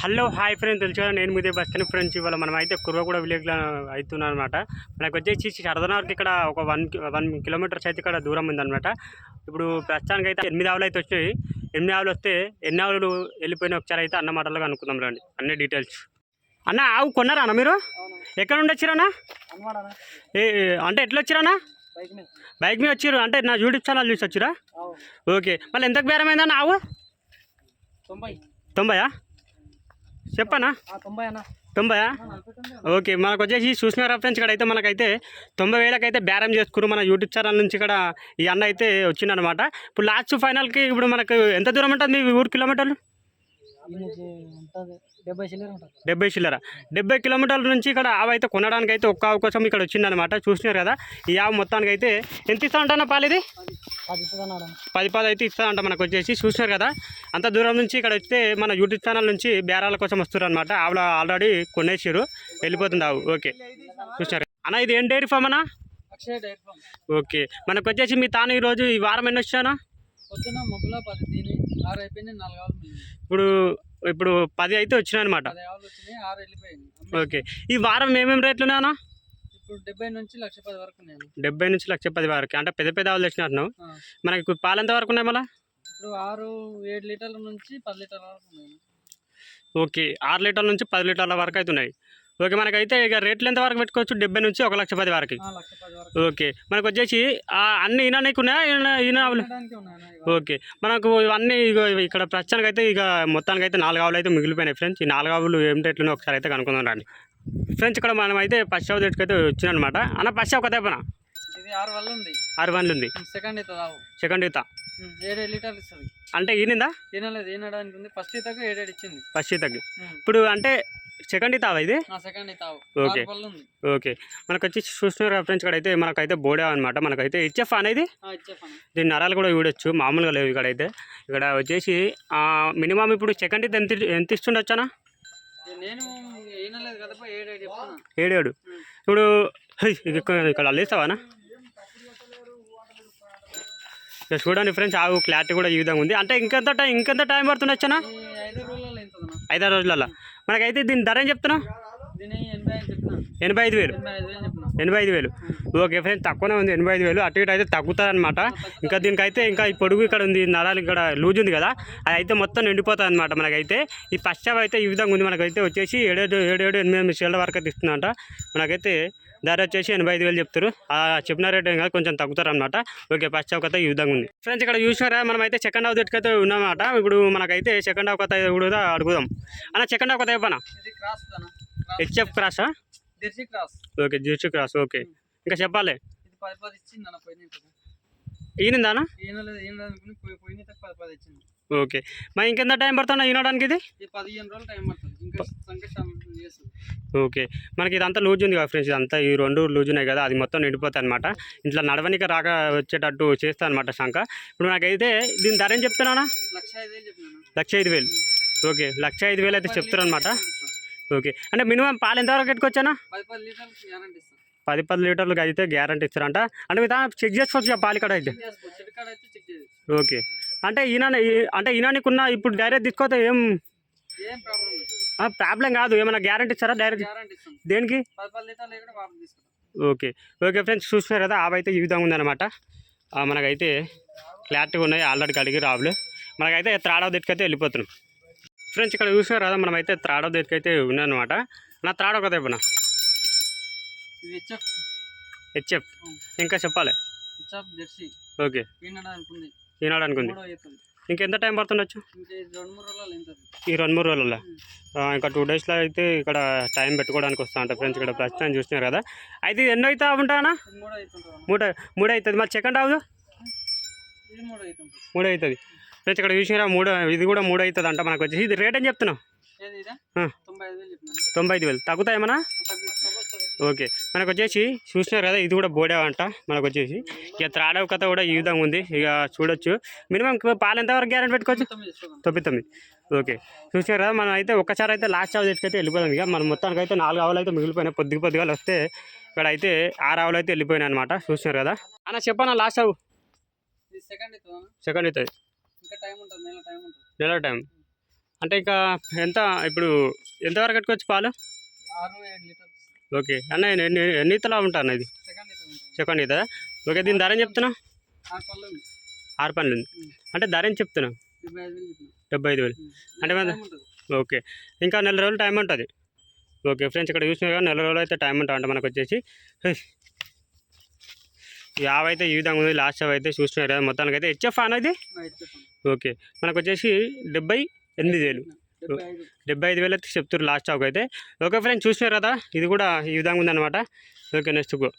Hello hi friends తెలుసు కదా నేను మీదే బస్తని ఫ్రెండ్స్ ఇవాళ మనం అయితే కుర్వగూడ విలేజ్లో అవుతున్నాం అనమాట మనకు వచ్చేసి శరదనగర్కి ఇక్కడ ఒక వన్ వన్ కిలోమీటర్స్ అయితే ఇక్కడ దూరం ఉందన్నమాట. ఇప్పుడు ప్రస్తుతానికి అయితే ఎనిమిది ఆవులు అయితే వచ్చాయి. ఎనిమిది ఆవులు వస్తే ఎన్ని ఆవులు వెళ్ళిపోయినా ఒకసారి అయితే అన్న మాటలుగా అనుకుందాం రండి. అన్ని డీటెయిల్స్ అన్న ఆవు కొన్నారా అన్న మీరు? ఎక్కడ నుండి వచ్చిరన్నా ఏ అంటే ఎట్లా వచ్చిరన్నా బైక్ మీద. వచ్చిర్రు. అంటే నా యూట్యూబ్ ఛానల్ చూసి వచ్చిరా ఓకే. మళ్ళీ ఎంతకు బేరమైందన్న ఆవు? తొంభై. తొంభయా? చెప్పనా? తొంభై ఓకే మనకు వచ్చేసి చూసిన ఫ్రెండ్స్ ఇక్కడ అయితే మనకైతే తొంభై వేలకైతే బేరం చేసుకున్నారు మన యూట్యూబ్ ఛానల్ నుంచి ఇక్కడ ఈ అన్న అయితే వచ్చిందనమాట ఇప్పుడు లాస్ట్ ఫైనల్కి ఇప్పుడు మనకు ఎంత దూరం ఉంటుంది మీ ఊరు కిలోమీటర్లు? డెబ్బై చిల్లర డెబ్బై కిలోమీటర్ల నుంచి ఇక్కడ ఆవు అయితే కొనడానికి అయితే ఒక్క ఆవు కోసం ఇక్కడ వచ్చిందనమాట చూసినారు కదా ఈ ఆవు మొత్తానికి అయితే ఎంత ఇస్తా ఉంటానా పాలు ఇది? పది పది అయితే ఇస్తా అంట మనకు వచ్చేసి. చూసినారు కదా? అంత దూరం నుంచి ఇక్కడ వస్తే మన యూట్యూబ్ ఛానల్ నుంచి బేరాల కోసం వస్తారు అనమాట ఆవులు ఆల్రెడీ కొనేసారు వెళ్ళిపోతుంది ఆవు. ఓకే. చూసినారు. అన్న ఇది ఏం డైరీ ఫామ్ అన్నా? ఓకే. మనకు వచ్చేసి మీ తాను ఈరోజు ఈ వారం ఎన్ని వచ్చానా ఇప్పుడు ఇప్పుడు పది అయితే వచ్చినాయి అనమాట ఓకే. ఈ వారం ఏమేమి రేట్లు ఉన్నాయన్నా? ఇప్పుడు డెబ్బై నుంచి లక్ష పది వరకు డెబ్బై నుంచి లక్ష పది వరకు. అంటే పెద్ద పెద్ద ఆవులు తెచ్చినట్టున్నావు. మనకి పాలు ఎంత వరకు ఉన్నాయి మళ్ళీ? ఇప్పుడు ఆరు ఏడు లీటర్ల నుంచి పది లీటర్ల వరకు ఉన్నాయి ఓకే. ఆరు లీటర్ల నుంచి పది లీటర్ల వరకు అయితే ఉన్నాయి. ఓకే మనకైతే ఇక రేట్లు ఎంత వరకు పెట్టుకోవచ్చు? డెబ్బై నుంచి ఒక లక్ష పది వరకు. ఓకే మనకు వచ్చేసి ఆ అన్ని ఈయన నీకు ఉన్నాయా. ఓకే మనకు ఇవన్నీ ఇవి ఇక్కడ ప్రస్తుతానికి అయితే ఇక మొత్తానికి అయితే నాలుగు ఆవులు అయితే మిగిలిపోయినాయి ఫ్రెండ్స్. ఈ నాలుగు ఆవులు ఏం రేట్లు ఒకసారి అయితే కనుక్కుందాం రండి. ఫ్రెండ్స్ ఇక్కడ మనం అయితే ఫస్ట్ ఆవు అయితే వచ్చినమాట అన్న ఫస్ట్ ఒక ఇది ఆరు వన్లు ఉంది. సెకండ్ ఆవు. సెకండ్ ఈత. ఏడేడు లీటర్లు ఇస్తుంది. అంటే ఈనిందా? తినలేదు తినడానికి ఉంది. ఫస్ట్ ఇతకు ఏడేడు ఇచ్చింది. ఫస్ట్ ఈతకి. ఇప్పుడు అంటే సెకండ్ ఈత ఇది? Second okay. ఓకే మనకు వచ్చి చూస్తున్నారు ఫ్రెండ్స్ ఇక్కడ అయితే మనకైతే బోడే అనమాట మనకైతే హెచ్ఎఫ్ అనేది దీని నరాలు కూడా చూడొచ్చు. మామూలుగా లేవు ఇక్కడ అయితే ఇక్కడ వచ్చేసి మినిమం ఇప్పుడు సెకండ్ ఎంత ఎంత ఇస్తుండొచ్చానా? ఏడేడు. ఏడేడు ఇప్పుడు ఇక్కడ ఇక్కడ అల్లేస్తావానా? చూడండి ఫ్రెండ్స్ ఆవు క్లారిటీ కూడా ఈ విధంగా ఉంది. అంటే ఇంకెంత టైం ఇంకెంత టైం పడుతుంది ఐదారు రోజులలో మనకైతే దీని ధర ఏం చెప్తున్నా. ఎనభై ఐదు వేలు. ఎనభై ఐదు వేలు చెప్పిన ఎనభై ఐదు వేలు. ఓకే ఫ్రెండ్స్ తక్కువనే ఉంది ఎనభై ఐదు వేలు. అటు ఇటు అయితే తగ్గుతారనమాట ఇంకా దీనికైతే ఇంకా ఈ పొడుగు ఇక్కడ ఉంది నరాలు ఇక్కడ లూజ్ ఉంది కదా అది అయితే మొత్తం నిండిపోతుంది అనమాట మనకైతే. ఈ పశ్చావ అయితే ఈ విధంగా ఉంది. మనకైతే వచ్చేసి ఏడేడు ఏడేడు ఎనిమిది ఎనిమిది షేళ్ళ వరకు అయితే ఇస్తుందంట మనకైతే ధర వచ్చేసి ఎనభై ఐదు వేలు చెప్తారు ఆ చెప్పిన రేట్ ఏం కాదు కొంచెం తగ్గుతారు అనమాట ఓకే ఫస్ట్ హాఫ్ కథ ఈ విధంగా ఉంది. ఫ్రెండ్స్ ఇక్కడ చూసారా మనం అయితే సెకండ్ హాఫ్ అయితే ఉన్నామాట ఇప్పుడు మనకైతే సెకండ్ హాఫ్ కథ కూడా అడుగుదాం. అన్న సెకండ్ హాఫ్ కథ చెప్పనా హెచ్ఎఫ్ క్రాసా ఓకే జ్యూస్ క్రాస్ ఓకే ఇంకా చెప్పాలి. ఇచ్చింది ఓకే. మరి ఇంకెంత టైం పడుతుందా ఈనడానికి ఇది? ఓకే. మనకి ఇదంతా లూజ్ ఉంది కదా ఫ్రెండ్స్ ఇదంతా ఈ రెండు లూజ్ ఉన్నాయి కదా అది మొత్తం నిండిపోతాయి అనమాట ఇంట్లో నడవనికి రాక వచ్చేటట్టు చేస్తా అనమాట శంక ఇప్పుడు నాకైతే దీని ధర ఏం చెప్తున్నానా లక్ష ఐదు వేలు చెప్పినాను లక్ష ఐదు వేలు. ఓకే లక్ష ఐదు వేలు అయితే చెప్తారు అనమాట ఓకే. అంటే మినిమం పాలు ఎంతవరకు పెట్టుకొచ్చానా పది పది లీటర్లు అయితే గ్యారంటీ ఇస్తారంట. అంటే మీ చెక్ చేసుకోవచ్చు కదా పాలు ఇక్కడ అయితే ఓకే. అంటే ఈయన అంటే ఈయననికి ఉన్న ఇప్పుడు డైరెక్ట్ తీసుకోతే ఏం? ప్రాబ్లం కాదు. ఏమైనా గ్యారంటీ ఇస్తారా డైరెక్ట్ దేనికి? ఓకే. ఓకే ఫ్రెండ్స్ చూస్తున్నారు కదా అయితే ఈ విధంగా ఉందన్నమాట. మనకైతే క్లారిటీగా ఉన్నాయి. ఆల్రెడీ కడిగి రావులు. మనకైతే త్రాడవ దగ్గరికి వెళ్ళిపోతున్నాం. ఫ్రెండ్స్ ఇక్కడ చూస్తున్నారు కదా మనమైతే త్రాడవ దగ్గరికి అయితే ఉన్నాయన్నమాట. నా త్రాడవ కదా ఇవ్వనా ఇది హెచ్ఎఫ్. హెచ్ఎఫ్ ఇంకా చెప్పాలి? HF Jersey. ఓకే. ఈనాడు అనుకుంది ఇంకెంత టైం పడుతుండొచ్చు? రోజులు ఈ రెండు మూడు రోజులలో ఆ, ఇంకా టూ డేస్లో అయితే ఇక్కడ టైం పెట్టుకోవడానికి వస్తా ఉంటా ఫ్రెండ్స్ ఇక్కడ ప్రస్తుతం చూస్తున్నారు కదా. అయితే ఎన్నో అవుతా ఉంటానా మూడో మూడు అవుతుంది. మరి సెకండ్ అవ్వదు మూడో అవుతుంది. ఫ్రెండ్స్ ఇక్కడ చూసినారా? మూడు ఇది కూడా మూడు అవుతుంది అంట మనకు వచ్చేసి. ఇది రేట్ ఏం చెప్తున్నావు. తొంభై ఐదు వేలు తగ్గుతాయేమన్నా ఓకే. మనకు వచ్చేసి చూసినారు కదా ఇది కూడా బోడే అంట మనకు వచ్చేసి ఇక త్రాడవ కథ కూడా ఈ విధంగా ఉంది ఇక చూడొచ్చు. మినిమం పాలు ఎంతవరకు గ్యారెంటీ పెట్టుకోవచ్చు? తొమ్మిది. తొమ్మిది. ఓకే. చూసినారు కదా మనం అయితే ఒక్కసారి అయితే లాస్ట్ ఆవు తెచ్చుకైతే వెళ్ళిపోదాం. ఇక మనం మొత్తానికి అయితే నాలుగు ఆవులు అయితే మిగిలిపోయినాయి. పొద్దుగు పొద్దుగా వస్తే ఇక్కడ అయితే ఆరు ఆవులు అయితే వెళ్ళిపోయినాయి అనమాట చూసినారు కదా. అన్న చెప్పనా లాస్ట్ ఆవు సెకండ్ అవుతుందా నెల టైం అంటే ఇంకా ఎంత ఇప్పుడు ఎంతవరకు కట్టుకోవచ్చు పాలు? ఆరు ఏడు లీటర్స్. ఓకే. అన్న ఎన్ని- ఎన్ని ఎన్ని ఇతలా ఉంటా అన్న ఇది? సెకండ్ కదా ఓకే దీని ధర చెప్తున్నా? ఆరు పనులు ఉంది. అంటే ధర ఏం చెప్తున్నా? డెబ్బై ఐదు వేలు అంటే ఓకే. ఇంకా నెల రోజులు టైం ఉంటుంది. ఓకే ఫ్రెండ్స్ ఇక్కడ చూసినా నెల రోజులు అయితే టైం ఉంటుంది మనకు వచ్చేసి. ఆవు అయితే ఈ విధంగా ఉంది లాస్ట్ ఆవు అయితే కదా మొత్తానికి అయితే హెచ్ఎఫ్ అనేది ఓకే. మనకు వచ్చేసి డెబ్బై ఎనిమిది వేలు. డెబ్బై ఐదు. వేలు అయితే చెప్తారు లాస్ట్ ఆవుకు అయితే. ఓకే ఫ్రెండ్స్ చూసినారు కదా? ఇది కూడా ఈ విధంగా ఉందన్నమాట. Okay next go